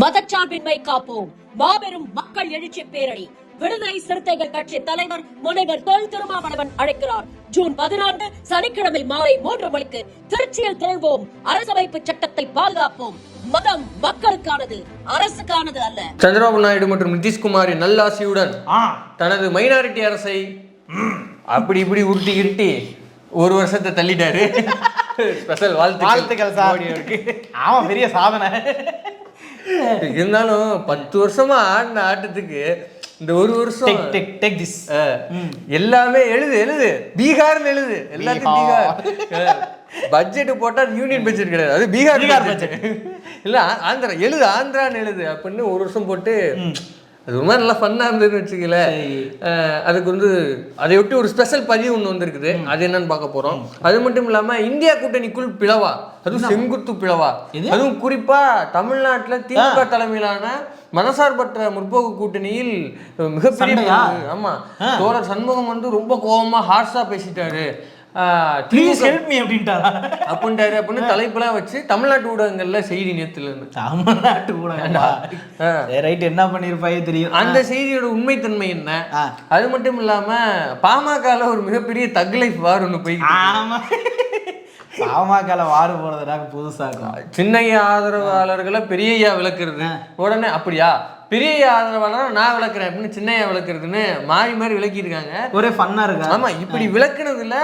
மதச்சார்பின்மை காப்போம். மாபெரும் மக்கள் எழுச்சி பேரணி. விடுதலை சிறுத்தைகள் கட்சி தலைவர் முனைவர் தொல் திருமாவளவன் அழைக்கிறார். ஜூன் பதினான்கு சனிக்கிழமை மாலை மூன்று மணிக்கு திருச்சியில் திரள்வோம் அரசமைப்பு சட்டத்தை பாதுகாப்போம். மதம் மக்களுக்கானது அரசுக்கானது அல்ல. சந்திரபாபு நாயுடு மற்றும் நிதிஷ்குமாரின் நல்லாசியுடன் தனது மைனாரிட்டி அரசை அப்படி இப்படி உருட்டி இருட்டி ஒரு வருஷத்தை தள்ளிட்டாரு. ஸ்பெஷல் வாழ்த்து வாழ்த்துக்கள் சார். ஆமா பெரிய சாதனை. இருந்தாலும் பத்து வருஷமா ஆடின ஆட்டத்துக்கு இந்த ஒரு வருஷம் டெக் டெக் டெக் திஸ் எல்லாமே எழுது எழுது. பீகார்னு எழுது. எல்லாத்தையும் பீகார். பட்ஜெட் போட்டா யூனியன் பட்ஜெட் கிடையாது. அது பீகார் பீகார் பட்ஜெட் இல்ல ஆந்திரா. எழுது ஆந்திரான்னு எழுது அப்படின்னு ஒரு வருஷம் போட்டு அது ரொம்ப நல்லா ஃபன்னா இருந்ததுன்னு வச்சுக்கல அதுக்கு வந்து அதை ஒட்டி ஒரு ஸ்பெஷல் பதிவு ஒன்று வந்திருக்குது. அது என்னன்னு பார்க்க போறோம். அது மட்டும் இல்லாம இந்தியா கூட்டணிக்குள் பிளவா. அதுவும் செங்குத்து பிளவா. அதுவும் குறிப்பா தமிழ்நாட்டுல திமுக தலைமையிலான மதசார்பற்ற முற்போக்கு கூட்டணியில் மிகப்பெரிய? ஆமா. தோழர் சண்முகம் வந்து ரொம்ப கோவமா ஹார்ஷா பேசிட்டாரு. ப்ளீஸ் ஹெல்ப் மீ அப்படின்ட்டாரா? அப்படின்ட்டாரு அப்படின்னு தலைப்பெல்லாம் வச்சு தமிழ்நாட்டு ஊடகங்கள்ல செய்தி நேத்துல இருந்து தமிழ்நாட்டு ஆ. ரைட் என்ன பண்ணிருப்பாயே தெரியும். அந்த செய்தியோட உண்மைத்தன்மை என்ன. அது மட்டும் இல்லாம பாமகல ஒரு மிகப்பெரிய தக் லைஃப் வார் ஒண்ணு போய் ஆமா. பாமகல வாரு போறதுனாக்க புதுசாக்கும். சின்னையா ஆதரவாளர்களை பெரியய்யா விளக்குறது. உடனே அப்படியா? பெரியய்யா ஆதரவாளர் நான் விளக்குறேன் அப்படின்னு சின்னையா விளக்குறதுன்னு மாறி மாறி விளக்கியிருக்காங்க. ஒரே ஃபன்னா இருக்கா? ஆமா இப்படி விளக்குனதுல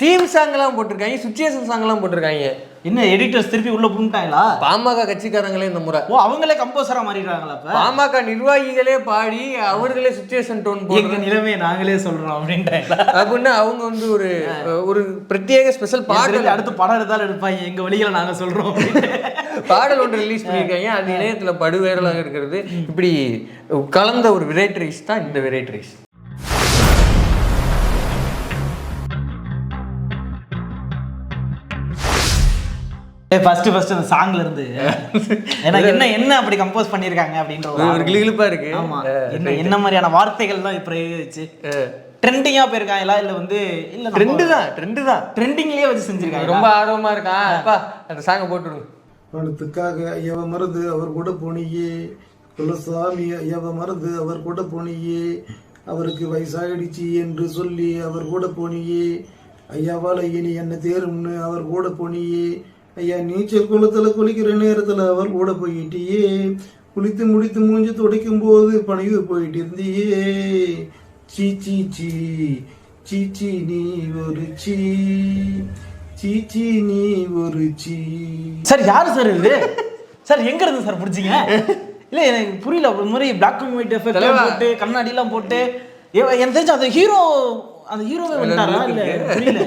தீம் சாங் எல்லாம் போட்டிருக்காங்க சுச்சுவேஷன் சாங் எல்லாம் போட்டிருக்காங்க. என்ன எடிட்டர்ஸ் திருப்பி உள்ள புண்டாங்களா பாமக கட்சிக்காரங்களே இந்த முறை. ஓ அவங்களே கம்போசரா மாறிடுறாங்களா பாமக நிர்வாகிகளே பாடி அவர்களே சுச்சுவேஷன் டோன் எங்க நிலைமையை நாங்களே சொல்றோம் அப்படின்ட்டாங்களா? அப்படின்னு அவங்க வந்து ஒரு ஒரு பிரத்யேக ஸ்பெஷல் பாடல் பாடல். அடுத்து படம் எடுத்தாலும் எடுப்பாங்க எங்க வழிகளை நாங்க சொல்றோம் பாடல் ஒன்று ரிலீஸ் பண்ணியிருக்காங்க அது இணையத்துல படுவேரலாக இருக்கிறது. இப்படி கலந்த ஒரு வெரைட்டி ரைஸ் தான் இந்த வெரைட்டி ரைஸ் ஃபர்ஸ்ட் ஃபர்ஸ்ட் அந்த சாங்ல இருந்து எனக்கு என்ன என்ன அப்படி கம்போஸ் பண்ணிருக்காங்க அப்படின்ற ஒரு. கிளிகிழிப்பா இருக்கு. ஆமா. என்ன என்ன மாதிரியான வார்த்தைகள் தான் பிரயோகிச்சு. ட்ரெண்டிங்கா போயிருக்காங்களா? இல்ல வந்து இல்ல ட்ரெண்டு தான் ட்ரெண்டு தான். ட்ரெண்டிங்லயே வச்சு செஞ்சிருக்காங்க ரொம்ப ஆர்வமா இருக்கான் அப்பா அந்த சாங்கை போட்டுருங்க பணத்துக்காக ஐயாவை மறந்து அவர் கூட போனியே. குலசாமி ஐயாவை மறந்து அவர் கூட போனியே. அவருக்கு வயசாயிடுச்சு என்று சொல்லி அவர் கூட போனியே. ஐயாவால இனி என்ன தேரும்னு அவர் கூட போனியே. ஐயா நீச்சல் குளத்துல குளிக்கிற நேரத்துல அவர் கூட போயிட்டியே. குளித்து முடித்து மூஞ்சி துடைக்கும் போது பணிவு போயிட்டு இருந்தியே சீ சீ சீ சீ சீ நீ ஒரு சீ சீ சீ நீ ஒரு சீ. சார் யாரு சார் இது? சார் எங்க இருந்து சார் பிடிச்சிங்க? இல்ல எனக்கு புரியல ஒரு மாதிரி பிளாக் அண்ட் ஒயிட் எஃபெக்ட் போட்டு கண்ணாடி எல்லாம் போட்டு. ஏ- எனக்கு தெரிஞ்சு அந்த ஹீரோ அந்த ஹீரோவே வந்துட்டாரா? இல்ல புரியல.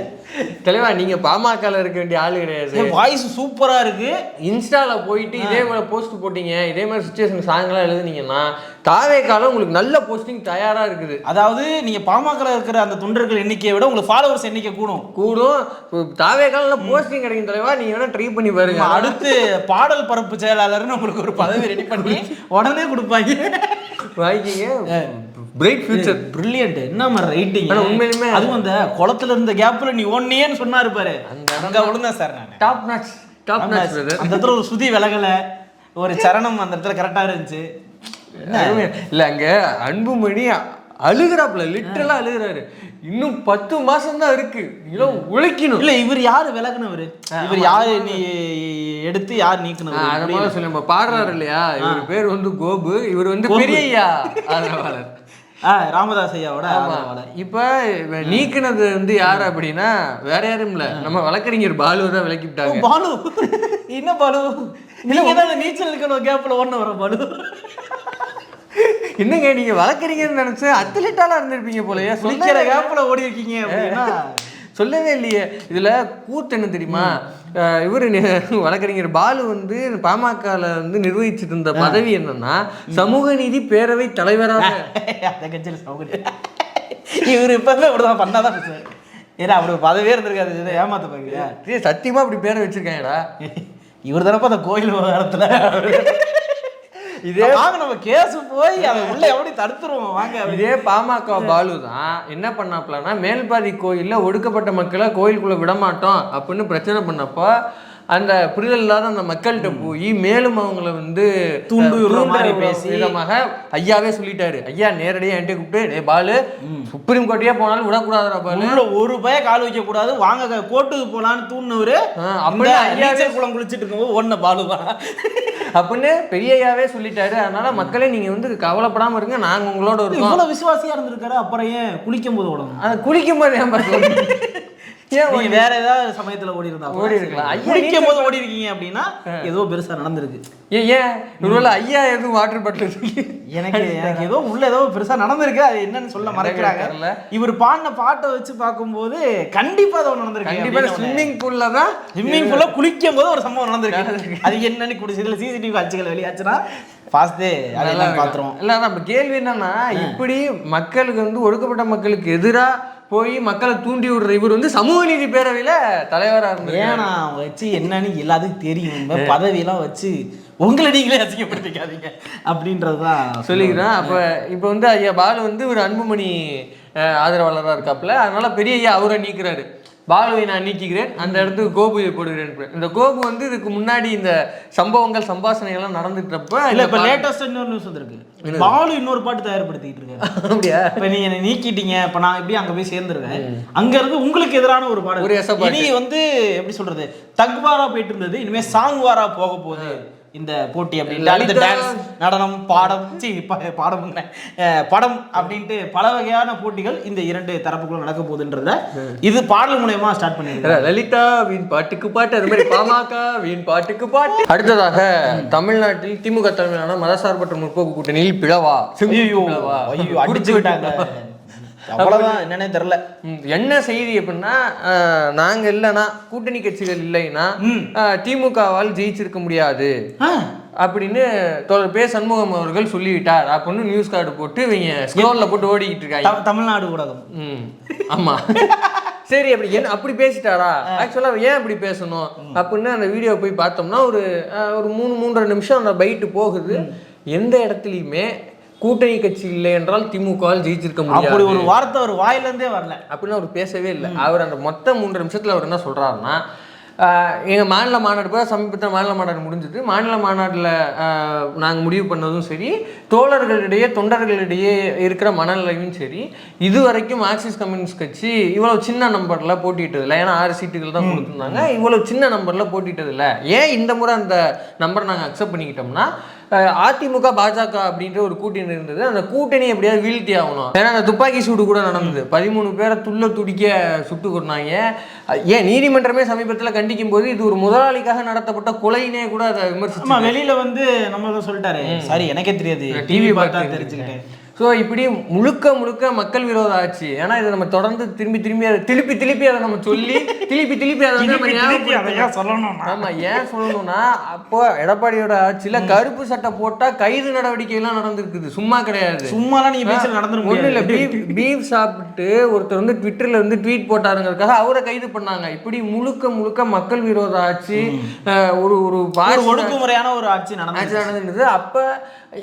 தலைவா நீங்க பாமகல இருக்க வேண்டிய ஆளு கிடையாது. வாய்ஸ் சூப்பரா இருக்கு. இன்ஸ்டால போயிட்டு இதே மாதிரி போஸ்ட் போட்டீங்க இதே மாதிரி சுச்சுவேஷன் சாங்லாம் எழுதுனீங்கன்னா தாவே காலம் உங்களுக்கு நல்ல போஸ்டிங் தயாரா இருக்குது. அதாவது நீங்க பாமகல இருக்கிற அந்த தொண்டர்கள் எண்ணிக்கையை விட உங்களுக்கு ஃபாலோவர்ஸ் எண்ணிக்கை கூடும். கூடும். தாவே காலம் போஸ்டிங் கிடைக்கும் தலைவா நீங்க வேணா ட்ரை பண்ணி பாருங்க. அடுத்து பாடல் பரப்பு செயலாளர்னு உங்களுக்கு ஒரு பதவி ரெடி பண்ணி உடனே கொடுப்பாங்க. வாங்கிக்கிங்க. பிரைட் ஃபியூச்சர் பிரில்லியன்ட் என்ன மாதிரி ரைட்டிங் உண்மையிலுமே- அதுவும் அந்த குளத்துல இருந்த கேப்ல நீ ஒன்னேன்னு சொன்னாரு பாரு. அங்க விழுந்தேன் சார் நான். Top notch top notch brother அந்த இடத்துல ஒரு சுதி விலகல. ஒரு சரணம் அந்த இடத்துல கரெக்டா இருந்துச்சு. இல்ல அங்க அன்புமணி அழுகுறாப்புல லிட்டரலா அழுகுறாரு. இன்னும் பத்து மாசம் தான் இருக்கு. நீங்களும் உழைக்கணும். இல்ல இவர் யாரு விலகுனவரு? இவர் யாரு? நீ எடுத்து யார் நீக்கினவர்? அத மாதிரி சொல்லி நம்ம பாடுறாரு இல்லையா? இவர் பேர் வந்து கோபு இவர் வந்து பெரியய்யா. ஆதரவாளர் ராமதாஸ் ஐயாவோட. இப்ப நீக்குனது வந்து யாரு அப்படின்னா வேற யாரும் இல்ல. நம்ம வழக்கறிஞர் பாலு தான் விலக்கி ஓ, விட்டாங்க பாலு. என்ன பாலு? நீங்க தான் நீச்சல் இருக்கணும் கேப்ல ஓடன வர பாலு. என்னங்க நீங்க வழக்கறிஞர் நினைச்சு அத்லீட்டாலாம் இருந்திருப்பீங்க போலயே. சொல்லவே கேப்ல ஓடி இருக்கீங்க அப்படின்னா. சொல்லவே இல்லையே. இதுல கூத்து என்ன தெரியுமா? இவரு வழக்கறிஞர் பாலு வந்து பாமகல வந்து நிர்வகிச்சிட்டு இருந்த பதவி என்னன்னா சமூக நீதி பேரவை தலைவராக. அந்த கட்சியில் சௌகரியம் இவர் இப்பவே அப்படிதான் பண்ணாதான் பேசுவார். ஏன்னா அப்படி பதவியே இருந்திருக்காது இதை ஏமாத்த டேய், சத்தியமா அப்படி பேரை வச்சிருக்காங்கடா. இவர் தானப்பா அந்த கோயில் விவகாரத்துல? இதே வாங்க நம்ம கேஸ் போய் அதை உள்ள எப்படி தடுத்துருவோம் வாங்க. இதே பாமக பாலு தான் என்ன பண்ணாப்லன்னா மேல்பாதி கோயில்ல ஒடுக்கப்பட்ட மக்களை கோயிலுக்குள்ள விட மாட்டோம் அப்படின்னு பிரச்சனை பண்ணப்போ அந்த புரிதல் இல்லாத அந்த மக்கள்கிட்ட போய் மேலும் அவங்கள வந்து தூண்டுற மாதிரி ஒரு பேசி. விதமாக ஐயாவே சொல்லிட்டாரு. ஐயா நேரடியாக என்கிட்ட கூப்பிட்டு டே பாலு சுப்ரீம் கோர்ட்டே போனாலும் விடக்கூடாதுடா பாலு. ஒரு பய கால் வைக்க கூடாது வாங்க கோர்ட்டுக்கு போலான்னு அந்த அப்படின்னு ஐயாவே குளம் குளிச்சிட்டு இருக்கும்போது ஒன்ன பாலுவா அப்படின்னு பெரிய ஐயாவே சொல்லிட்டாரு. அதனால மக்களே நீங்க வந்து கவலைப்படாம இருங்க. நாங்க உங்களோட இருக்கோம். இவ்வளவு விசுவாசியா இருந்திருக்காரு அப்புறம் ஏன் குளிக்கும் போது ஓடணும்? அது குளிக்கும் போது ஏன் ஏன் வேற ஏதாவது சமயத்துல ஓடி இருந்தா ஓடி இருக்கலாம். ஐயா, குளிக்கும் போது ஓடி இருக்கீங்க அப்படின்னா ஏதோ பெருசா நடந்திருக்கு. ஏன் ஒருவேளை ஐயா எதுவும் வாட்டர் பாட்டில் எனக்கு எனக்கு ஏதோ உள்ள ஏதோ பெருசா நடந்திருக்கு. அது என்னன்னு சொல்ல மறைக்கிறாங்க. இவர் பாடின பாட்டை வச்சு பார்க்கும்போது கண்டிப்பா ஏதோ நடந்திருக்கு. கண்டிப்பா ஸ்விம்மிங் பூல்ல தான் ஸ்விம்மிங் பூல்ல குளிக்கும் போது ஒரு சம்பவம் நடந்திருக்கு. அது என்னன்னு குடிச்சு இதுல சிசிடிவி காட்சிகள் வெளியாச்சுன்னா பாஸ்தே அதெல்லாம் பாத்துருவோம் இல்ல நம்ம கேள்வி என்னன்னா இப்படி மக்களுக்கு வந்து ஒடுக்கப்பட்ட மக்களுக்கு எதிரா போய் மக்களை தூண்டி விடுற இவர் வந்து சமூக நீதி பேரவையில தலைவரா இருந்தாரு ஏன்னா வச்சு என்னன்னு எல்லாத்துக்கும் தெரியும். பதவியெல்லாம் வச்சு உங்களை நீங்களே அசிங்கப்படுத்திக்காதீங்க அப்படின்றதுதான் சொல்லிக்கிறேன். அப்ப இப்ப வந்து ஐயா பாலு வந்து ஒரு அன்புமணி அஹ், ஆதரவாளரா இருக்காப்புல. அதனால பெரிய ஐயா அவரை நீக்குறாரு. பாலுவை நான் நீக்கிக்கிறேன் அந்த இடத்துக்கு கோபுவை போடுகிறேன். இந்த கோபு வந்து இதுக்கு முன்னாடி இந்த சம்பவங்கள் சம்பாஷணைகள்லாம் நடந்துட்டப்ப இல்ல இப்ப லேட்டஸ்ட் இன்னொரு நியூஸ் வந்திருக்கு. பாலு இன்னொரு பாட்டு தயார்படுத்திட்டு இருக்காரு. அப்படியா? இப்ப நீங்க என்னை நீக்கிட்டீங்க இப்ப நான் எப்படி அங்க போய் சேர்ந்துருவேன். அங்க இருந்து உங்களுக்கு எதிரான ஒரு பாடல். இனி வந்து எப்படி சொல்றது தக்வாரா போயிட்டு இருந்தது இனிமே சாங் வாரா போக போகுது. இந்த போட்டி அப்படின்ட்டு அடுத்து லலிதா- டான்ஸ் நடனம் பாடம். சி பாடம் படம் அப்படின்ட்டு பல வகையான போட்டிகள் இந்த இரண்டு தரப்புக்குள்ள நடக்க போகுதுன்றத இது பாடல் மூலயமா ஸ்டார்ட் பண்ணிருக்காங்க லலிதா வீண் பாட்டுக்கு பாட்டு அது மாதிரி பாமக வீண் பாட்டுக்கு பாட்டு. அடுத்ததாக தமிழ்நாட்டில் திமுக தலைமையிலான மதசார்பற்ற முற்போக்கு கூட்டணியில் பிளவா? ஐயோ ஐயோ அடிச்சு விட்டாங்க. அவ்வளவுதான் என்னன்னே தெரியல. என்ன செய்தி அப்படின்னா நாங்க இல்லைன்னா கூட்டணி கட்சிகள் இல்லைன்னா திமுகவால் ஜெயிச்சிருக்க முடியாது. அப்படின்னு பே சண்முகம் அவர்கள் சொல்லிவிட்டார். அப்படின்னு நியூஸ் கார்டு போட்டு இவங்க ஸ்க்ரோல்ல போட்டு ஓடிக்கிட்டு இருக்காங்க. தமிழ்நாடு ஊடகம். ம் ஆமா. சரி அப்படி என்ன அப்படி பேசிட்டாரா? ஆக்சுவலா ஏன் அப்படி பேசணும்? அப்படின்னு அந்த வீடியோ போய் பார்த்தோம்னா ஒரு ஒரு மூணு மூன்றரை நிமிஷம் அந்த பைட்டு போகுது. எந்த இடத்துலையுமே கூட்டணி கட்சி இல்லை என்றால் திமுகவால் ஜெயிச்சிருக்க அப்படி முடியாது ஒரு வார்த்தை ஒரு வாயில இருந்தே வரல. அப்படின்னு அவர் பேசவே இல்லை. அவர் அந்த மொத்த மூன்று நிமிஷத்துல அவர் என்ன சொல்றாருன்னா ஆஹ், எங்க மாநில மாநாடு இப்போ சமீபத்தில் மாநில மாநாடு முடிஞ்சது. மாநில மாநாட்டில் நாங்கள் முடிவு பண்ணதும் சரி தோழர்களிடையே தொண்டர்களிடையே இருக்கிற மனநிலையும் சரி இது வரைக்கும் மார்க்சிஸ்ட் கம்யூனிஸ்ட் கட்சி இவ்வளவு சின்ன நம்பர்ல போட்டிட்டதில்ல ஏன்னா ஆறு சீட்டுகள் தான் கொடுத்துருந்தாங்க. இவ்வளவு சின்ன நம்பர்ல போட்டிட்டதில்ல ஏன் இந்த முறை அந்த நம்பர் நாங்கள் அக்செப்ட் பண்ணிக்கிட்டோம்னா அதிமுக பாஜக அப்படின்ற ஒரு கூட்டணி இருந்தது. அந்த கூட்டணி எப்படியாவது வீழ்த்தி ஆகணும். ஏன்னா அந்த துப்பாக்கி சூடு கூட நடந்தது. பதிமூணு பேரை துள்ள துடிக்க சுட்டு கொண்டாங்க ஏன் நீதிமன்றமே சமீபத்தில் கண்டிக்கும் போது இது ஒரு முதலாளிக்காக நடத்தப்பட்ட கொலைனே கூட அதை விமர்சிச்சு வெளியில வந்து நம்ம சொல்லிட்டாரு. சாரி எனக்கே தெரியாது. டிவி பார்த்து தெரிஞ்சுக்கிட்டேன். ஸோ இப்படி முழுக்க முழுக்க மக்கள் விரோத ஆட்சி. ஏன்னா இதை நம்ம தொடர்ந்து திரும்பி திரும்பி அதை திருப்பி திருப்பி அதை நம்ம சொல்லி திருப்பி திருப்பி அதை வந்து நம்ம. சொல்லணும் ஆமா ஏன் சொல்லணும்னா அப்போ எடப்பாடியோட ஆட்சியில கருப்பு சட்டை போட்டா கைது நடவடிக்கை எல்லாம் நடந்திருக்குது. சும்மா கிடையாது. சும்மாலாம் நீங்க பேசல நடந்துட ஒண்ணு இல்ல. பீஃப் பீஃப் சாப்பிட்டு ஒருத்தர் வந்து ட்விட்டர்ல வந்து ட்வீட் போட்டாருங்கிறதுக்காக அவரை கைது பண்ணாங்க. இப்படி முழுக்க முழுக்க மக்கள் விரோத ஆட்சி ஒரு ஒரு ஒடுக்குமுறையான ஒரு ஆட்சி நடந்துச்சு ஆட்சி நடந்துருந்தது. அப்ப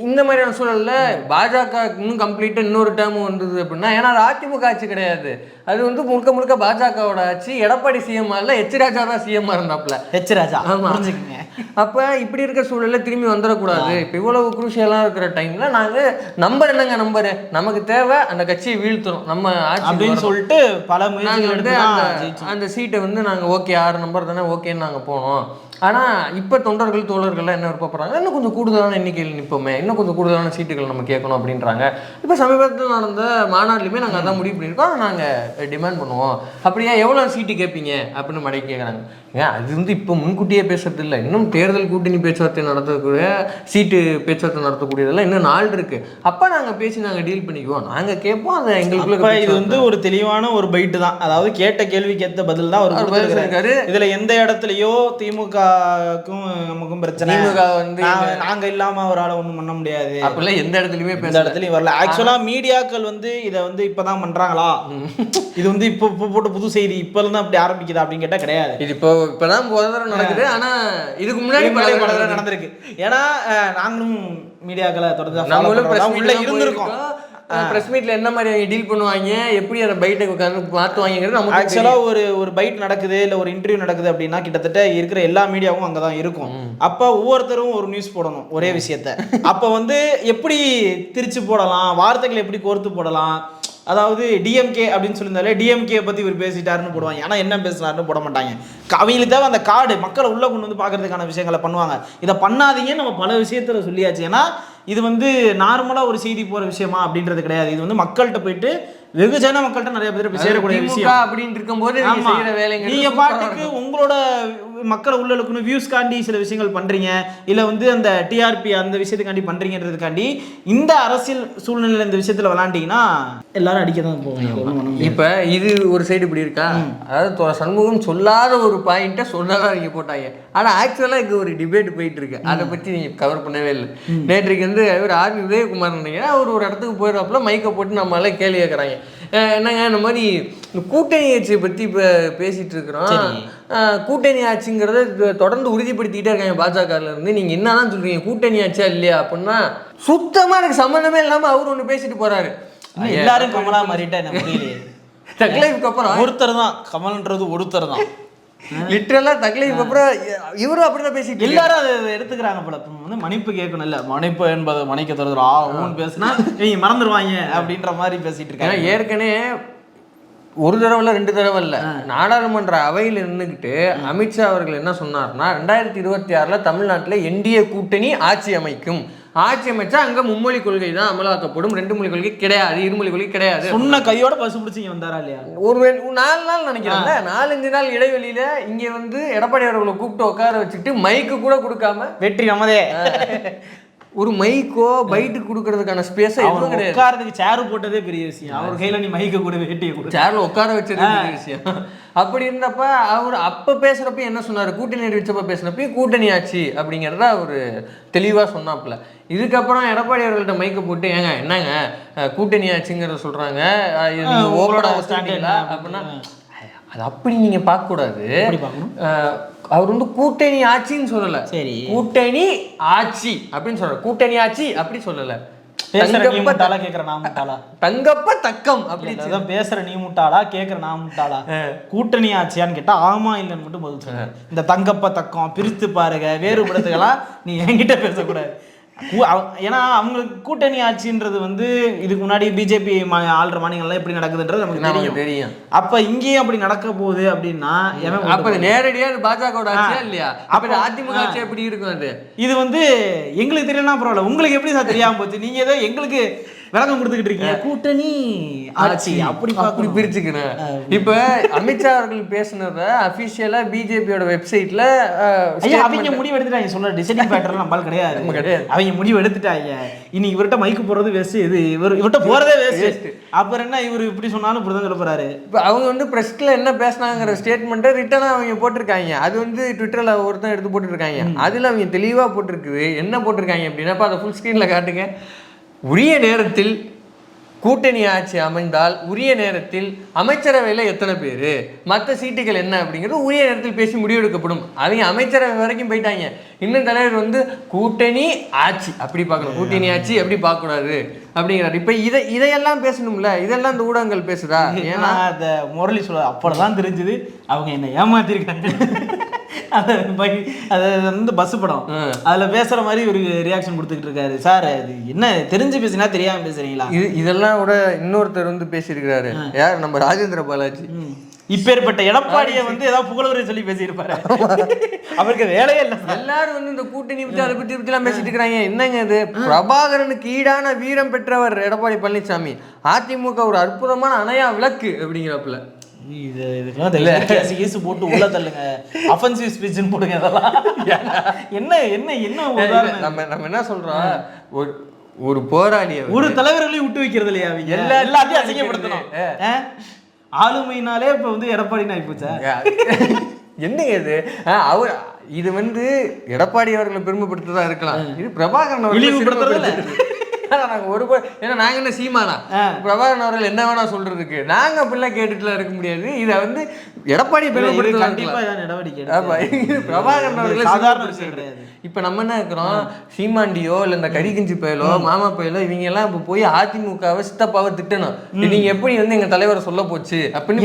இந்த மாதிரியான சூழல்ல பாஜக இன்னும் கம்ப்ளீட்டா இன்னொரு டேர்ம் வந்தது அப்படின்னா ஏன்னா அது அதிமுக ஆட்சி கிடையாது. அது வந்து முழுக்க முழுக்க பாஜகவோட ஆட்சி. எடப்பாடி சிஎம் இல்ல எச் ராஜா தான் சிஎம் இருந்தாப்ல ஹெச் ராஜா. ஆமா. புரிஞ்சுக்கங்க. அப்ப இப்படி இருக்க சூழல்ல திரும்பி வந்துடக்கூடாது. இப்ப இவ்வளவு குரூஷியலா இருக்கிற டைம்ல நாங்க நம்பர் என்னங்க நம்பரு? நமக்கு தேவை அந்த கட்சியை வீழ்த்தணும். நம்ம ஆட்சி அப்படின்னு சொல்லிட்டு பல முயற்சிகள் அந்த சீட்டை வந்து நாங்க ஓகே ஆறு நம்பர் தானே ஓகேன்னு நாங்க போனோம். ஆனா இப்ப தொண்டர்கள் தோழர்கள்லாம் என்ன விருப்பப்படுறாங்க? இன்னும் கொஞ்சம் கூடுதலான எண்ணிக்கையில் நிற்போமே இன்னும் கொஞ்சம் கூடுதலான சீட்டுகள் நம்ம கேட்கணும் அப்படின்றாங்க. இப்ப சமீபத்தில் நடந்த மாநாட்டிலுமே நாங்க அதான் முடிவு பண்ணியிருக்கோம். ஆனா நாங்க டிமாண்ட் பண்ணுவோம். அப்படியா எவ்வளவு சீட்டு கேட்பீங்க? அப்படின்னு மடை கேட்குறாங்க ஏன் அது வந்து இப்போ முன்கூட்டியே பேசுறது இல்லை இன்னும் தேர்தல் கூட்டணி பேச்சுவார்த்தை நடத்தக்கூடிய சீட்டு பேச்சுவார்த்தை நடத்தக்கூடியதெல்லாம் இன்னும் நாள் இருக்கு. அப்ப நாங்க பேசி நாங்க டீல் பண்ணிக்குவோம். நாங்க கேட்போம். அதை அப்ப எங்களுக்குள்ள இது வந்து ஒரு தெளிவான ஒரு பைட்டு தான். அதாவது கேட்ட கேள்விக்கு ஏத்த பதில் தான். சொல்லிருக்காரு. இதுல எந்த இடத்துலயோ திமுகக்கும் நமக்கும் பிரச்சனை. வந்து நாங்க இல்லாம அவரால ஒண்ணும் பண்ண முடியாது. அப்படிலாம் எந்த இடத்துலயுமே பேசல. இடத்துலயும் வரல. ஆக்சுவலா மீடியாக்கள் வந்து இத வந்து இப்பதான் பண்றாங்களா? இது வந்து இப்போ இப்போ போட்ட புது செய்தி இப்ப இருந்து அப்படி ஆரம்பிக்குதா அப்படின்னு கேட்டா கிடையாது. இது இப்போ இப்பதான் தடவை நடக்குது. ஆனா இதுக்கு முன்னாடி தடவை நடந்திருக்கு. ஏன்னா நாங்களும் மீடியாக்களை தொடர்ந்து உள்ள இருந்திருக்கோம். பிரஸ் மீட்ல என்ன மாதிரி டீல் பண்ணுவாங்க? எப்படி அதை பைட்டை உட்காந்து மாத்துவாங்கிறது நமக்கு ஆக்சுவலாக ஒரு ஒரு பைட் நடக்குது இல்லை ஒரு இன்டர்வியூ நடக்குது அப்படின்னா கிட்டத்தட்ட இருக்கிற எல்லா மீடியாவும் அங்கே தான் இருக்கும் அப்போ ஒவ்வொருத்தரும் ஒரு நியூஸ் போடணும் ஒரே விஷயத்த. அப்போ வந்து எப்படி திரிச்சு போடலாம்? வார்த்தைகளை எப்படி கோர்த்து போடலாம்? அதாவது டிஎம்கே அப்படின்னு சொல்லியிருந்தாலே டிஎம்கே பற்றி இவர் பேசிட்டாருன்னு போடுவாங்க. ஆனால் என்ன பேசுனாருன்னு போட மாட்டாங்க. அவங்களுக்கு தேவை அந்த கார்டு. மக்களை உள்ளே கொண்டு வந்து பார்க்கறதுக்கான விஷயங்களை பண்ணுவாங்க. இதை பண்ணாதீங்கன்னு நம்ம பல விஷயத்துல சொல்லியாச்சு. ஏன்னா இது வந்து நார்மலாக ஒரு செய்தி போகிற விஷயமா அப்படின்றது கிடையாது. இது வந்து மக்கள்கிட்ட போயிட்டு வெகுஜன மக்கள்கிட்ட நிறைய பேர் சேரக்கூடிய விஷயம். அப்படின்னு இருக்கும்போது நீங்க ஆமா. செய்யற வேலைங்க நீங்க பாட்டுக்கு உங்களோட மக்களை உள்ள இழுக்கணும் வியூஸ் காண்டி சில விஷயங்கள் பண்றீங்க இல்ல வந்து அந்த டிஆர்பி அந்த விஷயத்துக்காண்டி பண்றீங்கன்றதுக்காண்டி இந்த அரசியல் சூழ்நிலையில இந்த விஷயத்துல விளாண்டீங்கன்னா எல்லாரும் அடிக்க தான் போவாங்க. இப்ப இது ஒரு சைடு இப்படி இருக்கா? அதாவது சண்முகம் சொல்லாத ஒரு பாயிண்ட்டை சொன்னதா நீங்க போட்டாங்க. ஆனா ஆக்சுவலா இங்க ஒரு டிபேட் போயிட்டு இருக்கு அதை பத்தி நீங்க கவர் பண்ணவே இல்லை. நேற்றைக்கு வந்து இவர் ஆர்மி உதயகுமார் நினைக்கிறேன் அவர் ஒரு இடத்துக்கு போயிடறப்பல மைக்கை போட்டு நம்ம எல்லாம் கேள்வி கேட்குறாங்க என்னங்க இந்த மாதிரி கூட்டணி ஆட்சியை பத்தி இப்ப பேசிட்டு இருக்கிறோம். கூட்டணி ஆட்சிங்கிறத தொடர்ந்து உறுதிப்படுத்திக்கிட்டே இருக்காங்க பாஜகல இருந்து. நீங்க என்னதான் சொல்றீங்க கூட்டணி ஆட்சியா இல்லையா அப்படின்னா சுத்தமா எனக்கு சம்மந்தமே இல்லாம அவர் ஒண்ணு பேசிட்டு போறாரு. இன்னும் எல்லாரும் கமலா மாறிட்டா என்ன புரியலையே தக்லைஃப்க்கு அப்புறம். ஒருத்தர் தான் கமல்ன்றது ஒருத்தர் தான். லிட்டரலா தக்லைஃப்க்கு அப்புறம் இவரும் அப்படிதான் பேசிட்டு. எல்லாரும் அதை எடுத்துக்கிறாங்க போல. வந்து மன்னிப்பு கேட்கணும் இல்ல. மன்னிப்பு என்பது மன்னிக்க தருது ஆ ஊன்னு பேசுனா நீங்க மறந்துடுவாங்க அப்படின்ற மாதிரி பேசிட்டு இருக்காங்க ஏற்கனவே ஒரு தடவை இல்ல ரெண்டு தடவை இல்ல. நாடாளுமன்ற அவையில் நின்றுக்கிட்டு அமித்ஷா அவர்கள் என்ன சொன்னார்னா ரெண்டாயிரத்தி இருபத்தி ஆறுல தமிழ்நாட்டுல என்டிஏ கூட்டணி ஆட்சி அமைக்கும். ஆட்சி அமைச்சா அங்க மும்மொழி கொள்கை தான் அமலாக்கப்படும் ரெண்டு மொழி கொள்கை கிடையாது இருமொழி கொள்கை கிடையாது. சொன்ன கையோட பசு பிடிச்சிங்க வந்தாரா இல்லையா? ஒரு நாலு நாள் நினைக்கிறேன் நாலஞ்சு நாள் இடைவெளியில இங்க வந்து எடப்பாடி அவர்களை கூப்பிட்டு உட்கார வச்சுட்டு மைக்கு கூட கொடுக்காம வெற்றி நமதே. ஒரு மைக்கோ பைட்டு கொடுக்கறதுக்கான ஸ்பேஸ் எதுவும் கிடையாது. உட்கார்றதுக்கு சேரு போட்டதே பெரிய விஷயம். அவர் கையில நீ மைக்க கூட வேட்டியை கொடு. சேர்ல உட்கார வச்சது பெரிய விஷயம். அப்படி இருந்தப்ப அவர் அப்ப பேசுறப்ப என்ன சொன்னாரு? கூட்டணி அறிவிச்சப்ப பேசுனப்ப கூட்டணி ஆச்சு அப்படிங்கறத அவரு தெளிவா சொன்னாப்புல. இதுக்கப்புறம் எடப்பாடி அவர்கள்ட்ட மைக்க போட்டு ஏங்க என்னங்க? கூட்டணி ஆச்சுங்கிறத சொல்றாங்க. இது உங்களோட அப்படின்னா அது அப்படி நீங்க பார்க்க அவர் வந்து கூட்டணி ஆட்சின்னு சொல்லல. சரி. கூட்டணி ஆட்சி அப்படின்னு சொல்ற கூட்டணி ஆட்சி அப்படி சொல்லல. தங்கப்ப தக்கம் அப்படி அதான் பேசுற நீ முட்டாளா கேக்குற நான் முட்டாளா? கூட்டணி ஆச்சியான்னு கேட்டா ஆமா இல்லைன்னு மட்டும் பதில் சொல்லு. இந்த தங்கப்ப தக்கம் பிரித்து பாருங்க வேறுபடுத்துக்கலாம் நீ என்கிட்ட பேசக்கூடாது. ஏன்னா அவங்களுக்கு கூட்டணி ஆட்சின்றது வந்து இதுக்கு முன்னாடி பிஜேபி ஆள்ற மாநிலங்கள்லாம் எப்படி நடக்குதுன்றது நமக்கு தெரியும். தெரியும். அப்ப இங்கேயும் அப்படி நடக்க போகுது அப்படின்னா அப்ப நேரடியா பாஜகவோட ஆட்சியா. இல்லையா? அப்ப அதிமுக ஆட்சி எப்படி இருக்கும் அது? இது வந்து எங்களுக்கு தெரியலனா பரவாயில்ல. உங்களுக்கு எப்படி சார் தெரியாம போச்சு? நீங்க ஏதோ எங்களுக்கு விளக்கம் கொடுத்துக்கிட்டு இருக்கீங்க. கூட்டணி ஆட்சி அப்படி அப்படி பிரிச்சுக்கணும். இப்ப அமித்ஷா அவர்கள் பேசுனத அபிஷியலா பிஜேபியோட வெப்சைட்ல அவங்க முடிவு எடுத்துட்டாங்க. சொல்ற டிசைடிங் ஃபேக்டர் நம்மளால கிடையாது. கிடையாது. அவங்க முடிவு எடுத்துட்டாங்க. இனி இவர்கிட்ட மைக்கு போறது வேஸ்ட் இது இவர் இவர்கிட்ட போறதே வேஸ்ட் அப்புறம் என்ன இவர் இப்படி சொன்னாலும் இப்படிதான் சொல்ல போறாரு? இப்ப அவங்க வந்து பிரஸ்ல என்ன பேசுனாங்கிற ஸ்டேட்மெண்ட்டை ரிட்டனா அவங்க போட்டிருக்காங்க. அது வந்து ட்விட்டர்ல ஒருத்தன் எடுத்து போட்டுருக்காங்க. அதுல அவங்க தெளிவா போட்டிருக்குது என்ன போட்டிருக்காங்க அப்படின்னா அதை ஃபுல் ஸ்கிரீன்ல காட்டுங்க. உரிய நேரத்தில் கூட்டணி ஆட்சி அமைந்தால் உரிய நேரத்தில் அமைச்சரவையில் எத்தனை பேர்? மற்ற சீட்டுகள் என்ன அப்படிங்கிறது உரிய நேரத்தில் பேசி முடிவெடுக்கப்படும். அவங்க அமைச்சரவை வரைக்கும் போயிட்டாங்க. இன்னும் தலைவர் வந்து கூட்டணி ஆட்சி. அப்படி பார்க்கணும். கூட்டணி ஆட்சி எப்படி பார்க்கக்கூடாது? அப்படிங்கிறாரு. இப்போ இதை இதையெல்லாம் பேசணும்ல? இதெல்லாம் இந்த ஊடகங்கள் பேசுதா? ஏன்னா அந்த முரளி சொல்ல அப்பதான் தெரிஞ்சது அவங்க என்ன ஏமாத்திருக்காங்க. அந்த பை- அது வந்து பஸ் படம். அதுல பேசுற மாதிரி ஒரு ரியாக்ஷன் கொடுத்துக்கிட்டு இருக்காரு. சார் அது என்ன தெரிஞ்சு பேசினா தெரியாம பேசுறீங்களா? இது இதெல்லாம் கூட இன்னொருத்தர் வந்து பேசியிருக்கிறாரு. யார்? நம்ம ராஜேந்திர பாலாஜி. இப்பேற்பட்ட எடப்பாடியை வந்து ஏதாவது புகழ்வரை சொல்லி பேசியிருப்பாரு. அவருக்கு வேலையே இல்லை எல்லாரும் வந்து இந்த கூட்டணி பத்தி அதை பத்தி பத்தி பேசிட்டு இருக்காங்க என்னங்க இது? பிரபாகரனுக்கு ஈடான வீரம் பெற்றவர் எடப்பாடி பழனிசாமி. அதிமுக ஒரு அற்புதமான அணையா விளக்கு அப்படிங்கிறப்பல. இது இதுக்கெல்லாம் தெரியல. கேஸ் கீஸ் போட்டு உள்ள தள்ளுங்க. அஃபென்சிவ் ஸ்பீச்னு போடுங்க அதெல்லாம் என்ன என்ன என்ன நம்ம நம்ம என்ன சொல்றோம்? ஒரு ஒரு போராளி அவர். ஒரு தலைவர்களையும் விட்டு வைக்கிறது இல்லையா அவங்க? எல்லாத்தையும் அசிங்கப்படுத்தணும்? ஆளுமைனாலே இப்ப வந்து எடப்பாடின்னு ஆயிப்போச்சா. என்னங்க இது? அவர் இது வந்து எடப்பாடி அவர்களை பெருமைப்படுத்துறதா இருக்கலாம். இது பிரபாகரன் அவர்களை இழிவுபடுத்துறது இல்ல. சிறுமைப்படுத்துறது. ஆனா நாங்க ஒரு ஏன்னா நாங்க என்ன சீமானா. பிரபாகரன் அவர்கள் என்ன வேணா சொல்றதுக்கு. நாங்க அப்படிலாம் கேட்டுட்டுலாம் இருக்க முடியாது. இதை வந்து எடப்பாடி பிரபாகரன் அவர்களே சாதாரண விஷயம். இப்ப நம்ம என்ன இருக்கிறோம்? சீமாண்டியோ இல்ல இந்த கரிகிஞ்சி பயலோ மாமா பயலோ இவங்க எல்லாம் இப்ப போய் அதிமுகவை சித்தப்பாவை திட்டணும். நீங்க எப்படி வந்து எங்க தலைவரை சொல்ல போச்சு? அப்படின்னு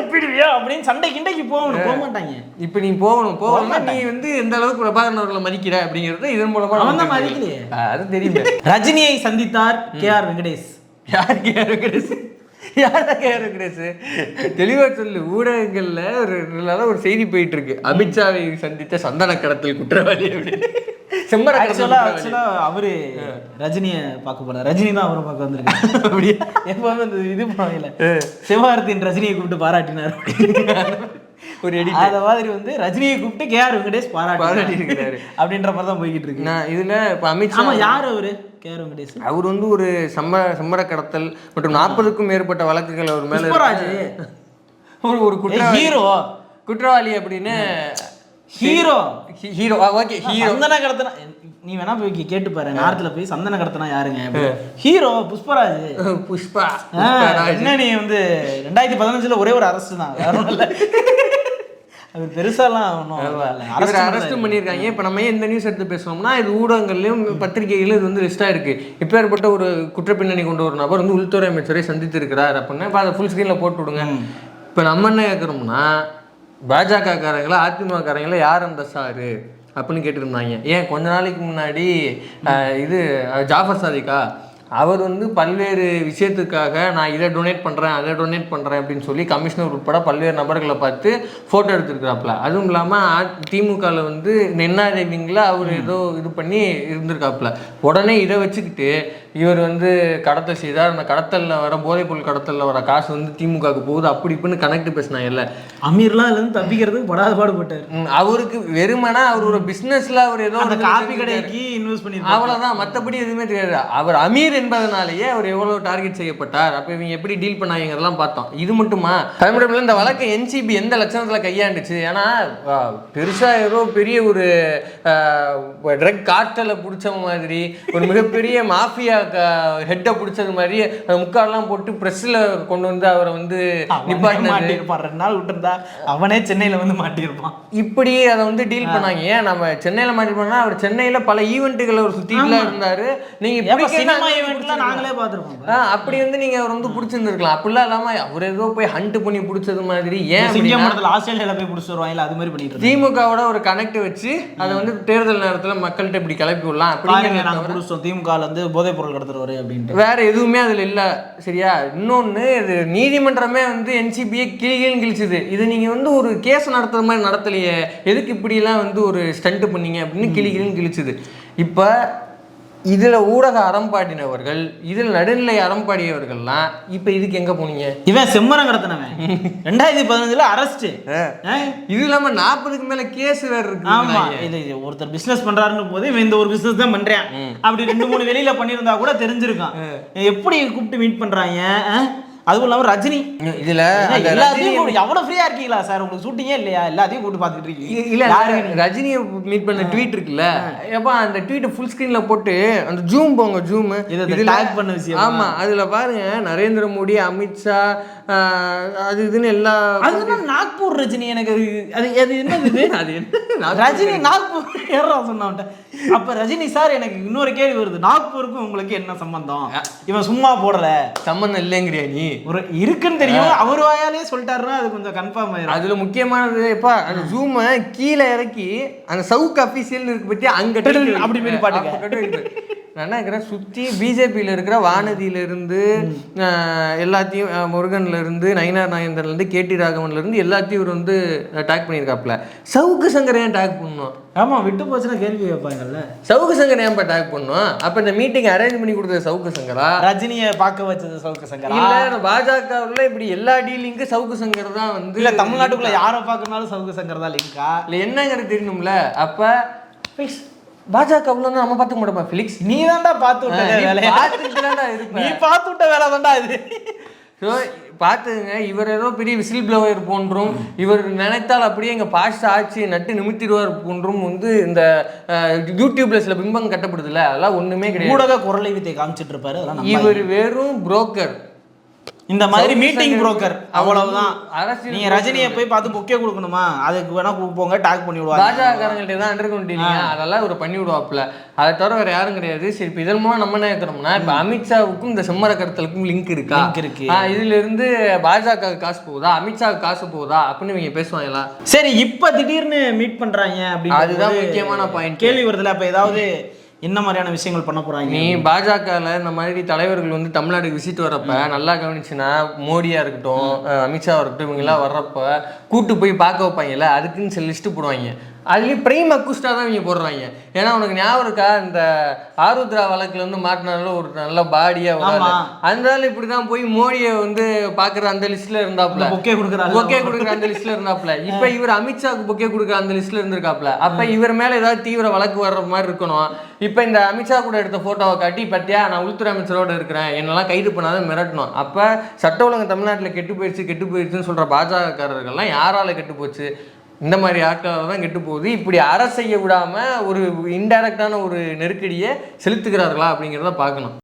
ஒப்பிடுவியா? அப்படின்னு சண்டை கிண்டைக்கு போகணும் போக மாட்டாங்க இப்ப நீ போகணும் போகணும் நீ வந்து எந்த அளவுக்கு பிரபாகரன் அவர்களை மதிக்கிற அப்படிங்கறது இதன் மூலமா அவன் தான் மதிக்கலையே. ஆ, அது தெரியுமே ரஜினியை சந்தித்தார் கே ஆர் வெங்கடேஷ். யாரு கிரேஸ் யாருக்கு யாரு கிரேஸ் தெளிவா சொல்லு ஊடகங்கள்ல ஒரு நல்ல ஒரு செய்தி போயிட்டு இருக்கு அமித்ஷாவை சந்தித்த சந்தன கடத்தல் குற்றவாளி அப்படின்னு. செம்மர கடத்தல் ஆக்சுவலா குற்றவாளி. ஆக்சுவலா அவரு ரஜினியை பார்க்க போறாரு. ரஜினி தான் அவரை பார்க்க வந்திருக்காரு. அப்படியா? எப்பவுமே இது போகல சிவகார்த்தியின் ரஜினியை கூப்பிட்டு பாராட்டினார். ஒரு எடி அத மாதிரி வந்து ரஜினியை கூப்பிட்டு கே ஆர் வெங்கடேஷ் பாராட்டி பாராட்டியிருக்கிறாரு. அப்படின்ற மாதிரி தான் போய்கிட்டு இருக்கு. நான் இதுல இப்ப அமித்ஷா யார் அவரு? K R Venkatesh. அவர் வந்து ஒரு சம்ம சம்மர கடத்தல் மற்றும் நாற்பதுக்கும் மேற்பட்ட வழக்குகள் அவர் மேல. ஒரு ஒரு குற்றவாளி. ஹீரோ குற்றவாளி அப்படின்னு ஹீரோ ஹீரோ ஓகே ஹீரோ சந்தன கடத்தனா. நீ வேணா போய் கேட்டு பாரு. நார்த்ல போய் சந்தன கடத்தனா யாருங்க? ஹீரோ புஷ்பராஜ். புஷ்பா. என்ன நீ வந்து ரெண்டாயிரத்தி பதினஞ்சுல ஒரே ஒரு அரசு தான். அது பெருசாலாம் ஒன்றும் இவர் அரெஸ்டும் பண்ணியிருக்காங்க. இப்போ நம்ம ஏன் இந்த நியூஸ் எடுத்து பேசுறோம்னா இது ஊடகங்கள்லயும் பத்திரிகைகளும் இது வந்து லிஸ்டாக இருக்கு இப்பேற்பட்ட ஒரு குற்றப்பின்னணி கொண்ட ஒரு நபர் வந்து உள்துறை அமைச்சரை சந்தித்து இருக்கிறார் அப்படின்னா இப்போ அதை ஃபுல் ஸ்க்ரீனில் போட்டு விடுங்க. இப்போ நம்ம என்ன கேட்குறோம்னா பாஜக காரங்களா அதிமுக காரங்களா யார் அந்த சாரு அப்படின்னு கேட்டிருந்தாங்க ஏன்? கொஞ்ச நாளைக்கு முன்னாடி இது ஜாஃபர் சாதிக்கா? அவர் வந்து பல்வேறு விஷயத்துக்காக நான் இதை டொனேட் பண்ணுறேன் அதை டொனேட் பண்ணுறேன் அப்படின்னு சொல்லி கமிஷனர் உட்பட பல்வேறு நபர்களை பார்த்து ஃபோட்டோ எடுத்திருக்கிறாப்புல. அதுவும் இல்லாமல் திமுகவில் வந்து நென்னாதேவிங்கில் அவர் ஏதோ இது பண்ணி இருந்திருக்காப்புல. உடனே இதை வச்சுக்கிட்டு இவர் வந்து கடத்தல் செய்தார். அந்த கடத்தலில் வர போதைப்பொருள் கடத்தலில் வர காசு வந்து திமுகவுக்கு போகுது. அப்படி இப்படின்னு கனெக்ட் பேசினாங்கல்ல அமீர்லாம் அதுல இருந்து தப்பிக்கிறதுக்கு படாத பாடுபட்டாரு. அவருக்கு வெறுமனா அவர் ஒரு பிஸ்னஸில் அவர் ஏதோ அந்த செஞ்சிருக்காரு. கடைக்கு இன்வெஸ்ட் பண்ணிருக்காங்க அவ்வளவுதான். மத்தபடி எதுவுமே தெரியாது. அவர் அமீர் என்பதனாலேயே அவர் எவ்வளவு டார்கெட் செய்யப்பட்டார். அப்ப இவங்க எப்படி டீல் பண்ணாங்கிறதெல்லாம் பார்த்தோம். இது மட்டுமா? தமிழ்நாட்டில் இந்த வழக்கை என்சிபி எந்த லட்சணத்துல கையாண்டுச்சு? ஏன்னா ஆ, பெருசா ஏதோ பெரிய ஒரு ட்ரக் கார்ட்டலை பிடிச்ச மாதிரி ஒரு மிகப்பெரிய மாஃபியா ஹெட்டை பிடிச்சது மாதிரி அந்த முக்கால்லாம் போட்டு ப்ரெஸ்ஸில் கொண்டு வந்து அவரை வந்து மாட்டியிருப்பான். ரெண்டு நாள் விட்டுருந்தா அவனே சென்னையில வந்து மாட்டியிருப்பான். இப்படி அதை வந்து டீல் பண்ணாங்க. ஏன்? நம்ம சென்னையில மாட்டி பண்ணா அவர் சென்னையில பல ஈவெண்ட்டுகளை ஒரு சுத்திட்டுல இருந்தாரு. நீங்க இப்படி கேட்டா சினிமா நாங்க ஈவெண்ட்ல பிடிச்சிருக்கோம். நாங்களே பார்த்துருப்போம். ஆ, அப்படி வந்து நீங்க அவர் வந்து பிடிச்சிருந்துருக்கலாம். அப்படிலாம் இல்லாம அவர் ஏதோ போய் ஹண்ட் பண்ணி பிடிச்சது மாதிரி. ஏன் ஆஸ்திரேலியால போய் பிடிச்சிட்டு வருவாங்க அது மாதிரி பண்ணிட்டு. திமுகவோட ஒரு கனெக்ட் வச்சு அதை வந்து தேர்தல் நேரத்துல மக்கள்கிட்ட இப்படி கிளப்பி விடலாம். அப்படிங்கிற திமுக இருந்து போதைப் பொருள் கடத்துறவரு அப்படின்ட்டு. வேற எதுவுமே அதுல இல்ல சரியா? இன்னொன்னு இது நீதிமன்றமே வந்து என்சிபியை கிளிகள் கிழிச்சுது. இது நீங்க வந்து ஒரு கேஸ் நடத்துற மாதிரி நடத்தலையே. எதுக்கு இப்படி எல்லாம் வந்து ஒரு ஸ்டண்ட் பண்ணீங்க அப்படின்னு கிளிகிளின்னு கிழிச்சுது. இப்ப இதுல ஊடக அறம்பாடினவர்கள் இதுல நடுநிலை அறம்பாடியவர்கள்லாம் இப்ப இதுக்கு எங்க போனீங்க? இவன் செம்மரம் கடத்தினவன் ரெண்டாயிரத்தி பதினஞ்சுல அரெஸ்ட் இது இல்லாம நாற்பதுக்கு மேல கேஸ் வேற இருக்கு இல்ல இது ஒருத்தர் பிசினஸ் பண்றாருன்னு போது இவன் இந்த ஒரு பிசினஸ் தான் பண்றேன். அப்படி ரெண்டு மூணு வெளியில பண்ணியிருந்தா கூட தெரிஞ்சிருக்கான். எப்படி கூப்பிட்டு மீட் பண்றாங்க ஆ? அதுவும் இல்லாம ரஜினி. இதுல எல்லாத்தையும் கூப்பிட்டு எவ்வளவு ஃப்ரீயா இருக்கீங்களா சார்? உங்களுக்கு ஷூட்டிங்கே இல்லையா? எல்லாத்தையும் கூப்பிட்டு பாத்துட்டு இருக்கீங்க. இல்ல ரஜினியை மீட் பண்ண ட்வீட் இருக்குல்ல? எப்பா அந்த ட்வீட் ஃபுல் ஸ்கிரீன்ல போட்டு அந்த ஜூம் போங்க ஜூம் இதை tag பண்ண விஷயமா? ஆமா அதுல பாருங்க நரேந்திர மோடி அமித்ஷா அது இதுன்னு எல்லா அது என்ன நாக்பூர் ரஜினி எனக்கு அது அது இது? அது என்ன? ரஜினி நாக்பூர் ஏறா சொன்னான்ட்ட அப்ப ரஜினி சார் எனக்கு இன்னொரு கேள்வி வருது. நாக்பூருக்கும் உங்களுக்கு என்ன சம்பந்தம்? இவன் சும்மா போடல. சம்மந்தம் இல்லைங்கிறியா நீ? ஒரு இருக்குன்னு தெரியும்? அவர் வாயாலே சொல்லிட்டாருன்னா அது கொஞ்சம் கன்ஃபார்ம் ஆயிரும். அதுல முக்கியமானது எப்பா அந்த ஜூமை கீழே இறக்கி அந்த சவுக்கு அபிஷியல் இருக்கு பத்தி அங்க அப்படி இருக்கு. மேல் நான் என்ன இருக்கிறேன் சுத்தி பிஜேபியில இருக்கிற வானதியில இருந்து ஆஹ், எல்லாத்தையும் ஆஹ், முருகன்ல இருந்து நயினார் நாயந்தர்ல இருந்து கேடி ராகவன்ல இருந்து எல்லாத்தையும் இவர் வந்து டேக் பண்ணியிருக்காப்ல சவுக்கு சங்கர் ஏன் டேக் பண்ணணும் ஆமா விட்டு போச்சுன்னா கேள்வி வைப்பாங்கல்ல சவுக்கு சங்கர் ஏன் டேக் பண்ணணும் அப்ப இந்த மீட்டிங் அரேஞ்ச் பண்ணி கொடுத்தது சவுக்கு சங்கரா? ரஜினியை பார்க்க வச்சது சவுக்கு சங்கரா? இல்ல பாஜகவுல இப்படி எல்லா டீலிங்கும் சவுக்கு சங்கர் தான் வந்து இல்ல தமிழ்நாட்டுக்குள்ள யாரை பார்க்கறனாலும் சவுக்கு சங்கர் தான் லிங்கா இல்ல என்னங்கிறது தெரியணும்ல? அப்ப ஃபிலிக்ஸ், பாஜகவுல நம்ம பார்த்துக்க மாட்டோமா ஃபிலிக்ஸ் நீ தான்டா பார்த்து விட்ட வேலையை. நீ பார்த்து விட்ட வேலை தான்டா இது. ஸோ பார்த்துங்க இவர் ஏதோ பெரிய விசில் ப்ளோவர் போன்றும் இவர் நினைத்தால் அப்படியே எங்கள் பாஸ்ட் ஆட்சி நட்டு நிமித்திடுவார் போன்றும் வந்து இந்த யூடியூப்ல சில பிம்பம் கட்டப்படுதுல்ல அதெல்லாம் ஒண்ணுமே கிடையாது. ஊடக குரலை வித்தை காமிச்சிட்டு இருப்பாரு. இவர் வெறும் புரோக்கர் இந்த மாதிரி மீட்டிங் புரோக்கர் அவ்வளவுதான். அரசியல் நீங்க ரஜினியை போய் பார்த்து பொக்கே கொடுக்கணுமா? அதுக்கு வேணா போங்க டேக் பண்ணி விடுவாங்க பாஜகக்காரங்கள்ட்ட தான் அண்டர் கொண்டீங்க அதெல்லாம் இவர் பண்ணி விடுவாப்புல. அதை தவிர வேற யாரும் கிடையாது. சரி இப்போ இதன் மூலம் நம்ம என்ன இருக்கிறோம்னா இப்போ அமித்ஷாவுக்கும் இந்த செம்மர கடத்தலுக்கும் லிங்க் இருக்கா? இருக்கு. இதுல இருந்து பாஜக காசு போகுதா? அமித்ஷாவுக்கு காசு போகுதா? அப்படின்னு இவங்க பேசுவாங்களா? சரி இப்ப திடீர்னு மீட் பண்றாங்க அப்படின்னு அதுதான் முக்கியமான point. கேள்வி வருதுல அப்ப ஏதாவது என்ன மாதிரியான விஷயங்கள் பண்ண போறாங்க? நீ பாஜகவில் இந்த மாதிரி தலைவர்கள் வந்து தமிழ்நாடுக்கு விசிட் வரப்ப நல்லா கவனிச்சுன்னா மோடியா இருக்கட்டும் அமித்ஷா இருக்கட்டும் இவங்க எல்லாம் வர்றப்ப கூட்டு போய் பார்க்க வைப்பாங்கல்ல அதுக்குன்னு சில லிஸ்ட் போடுவாங்க. அதுலயும் பிரைம் அக்குஸ்டா தான் இவங்க போடுறாங்க. ஏன்னா உனக்கு ஞாபகம் இருக்கா? இந்த ஆருத்ரா வழக்குல வந்து மாட்டினால ஒரு நல்ல பாடியா ஆமா. அந்த ஆள். இப்படிதான் போய் மோடியை வந்து பாக்குற அந்த லிஸ்ட்ல இருந்தாப்ல பொக்கே கொடுக்குறாரு பொக்கே கொடுக்குற அந்த லிஸ்ட்ல இருந்தாப்ல இப்ப இவர் அமித்ஷாக்கு பொக்கே கொடுக்குற அந்த லிஸ்ட்ல இருந்திருக்காப்ல அப்ப இவர் மேல ஏதாவது தீவிர வழக்கு வர்ற மாதிரி இருக்கணும். இப்ப இந்த அமித்ஷா கூட எடுத்த போட்டோவை காட்டி பத்தியா நான் உள்துறை அமைச்சரோட இருக்கிறேன். என்னெல்லாம் கைது பண்ணாத மிரட்டணும். அப்ப சட்ட ஒழுங்கு தமிழ்நாட்டுல கெட்டு போயிடுச்சு கெட்டு போயிடுச்சுன்னு சொல்ற பாஜகக்காரர்கள்லாம் யாரால கெட்டு போச்சு? இந்த மாதிரி ஆட்களால் தான் கெட்டு போகுது. இப்படி அரை செய்ய ஒரு இன்டைரக்டான ஒரு நெருக்கடியை செலுத்துகிறார்களா அப்படிங்கிறத பார்க்கணும்.